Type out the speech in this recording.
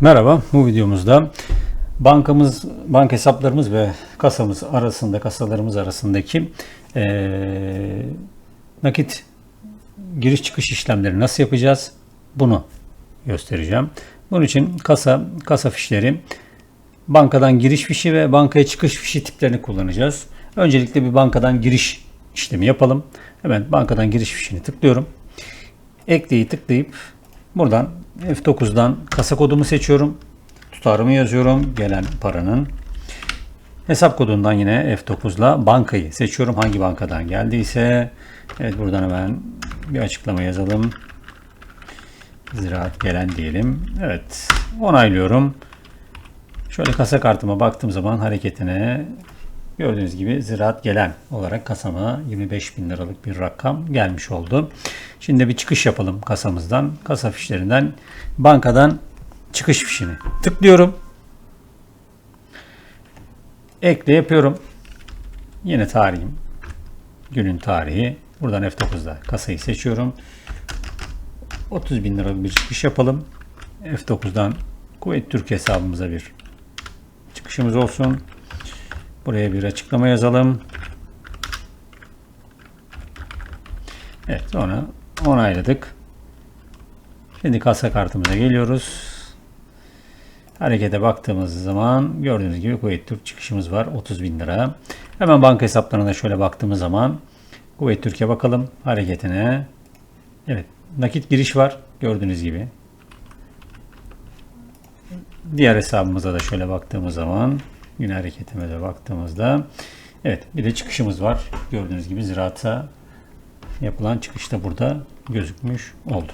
Merhaba, bu videomuzda bankamız, banka hesaplarımız ve kasamız arasında, kasalarımız arasındaki eee, nakit giriş çıkış işlemleri nasıl yapacağız? Bunu göstereceğim. Bunun için kasa, kasa fişleri, bankadan giriş fişi ve bankaya çıkış fişi tiplerini kullanacağız. Öncelikle bir bankadan giriş işlemi yapalım. Hemen bankadan giriş fişini tıklıyorum. Ekleyi tıklayıp buradan F9'dan kasa kodumu seçiyorum. Tutarımı yazıyorum. Gelen paranın. Hesap kodundan yine F9'la bankayı seçiyorum. Hangi bankadan geldiyse. Evet buradan hemen bir açıklama yazalım. Ziraat gelen diyelim. Evet onaylıyorum. Şöyle kasa kartıma baktığım zaman hareketine gördüğünüz gibi ziraat gelen olarak kasama 25 bin liralık bir rakam gelmiş oldu. Şimdi bir çıkış yapalım kasamızdan. Kasa fişlerinden bankadan çıkış fişini tıklıyorum. Ekle yapıyorum. Yine tarihim. Günün tarihi. Buradan F9'da kasayı seçiyorum. 30 bin liralık bir çıkış yapalım. F9'dan Kuveyt Türk hesabımıza bir çıkışımız olsun. Buraya bir açıklama yazalım. Evet sonra onayladık. Şimdi kasa kartımıza geliyoruz. Harekete baktığımız zaman gördüğünüz gibi Kuveyt Türk çıkışımız var 30 bin lira. Hemen banka hesaplarına şöyle baktığımız zaman Kuveyt Türkiye bakalım hareketine. Evet nakit giriş var gördüğünüz gibi. Diğer hesabımıza da şöyle baktığımız zaman yine hareketime de baktığımızda evet bir de çıkışımız var. Gördüğünüz gibi ziraata yapılan çıkış da burada gözükmüş oldu.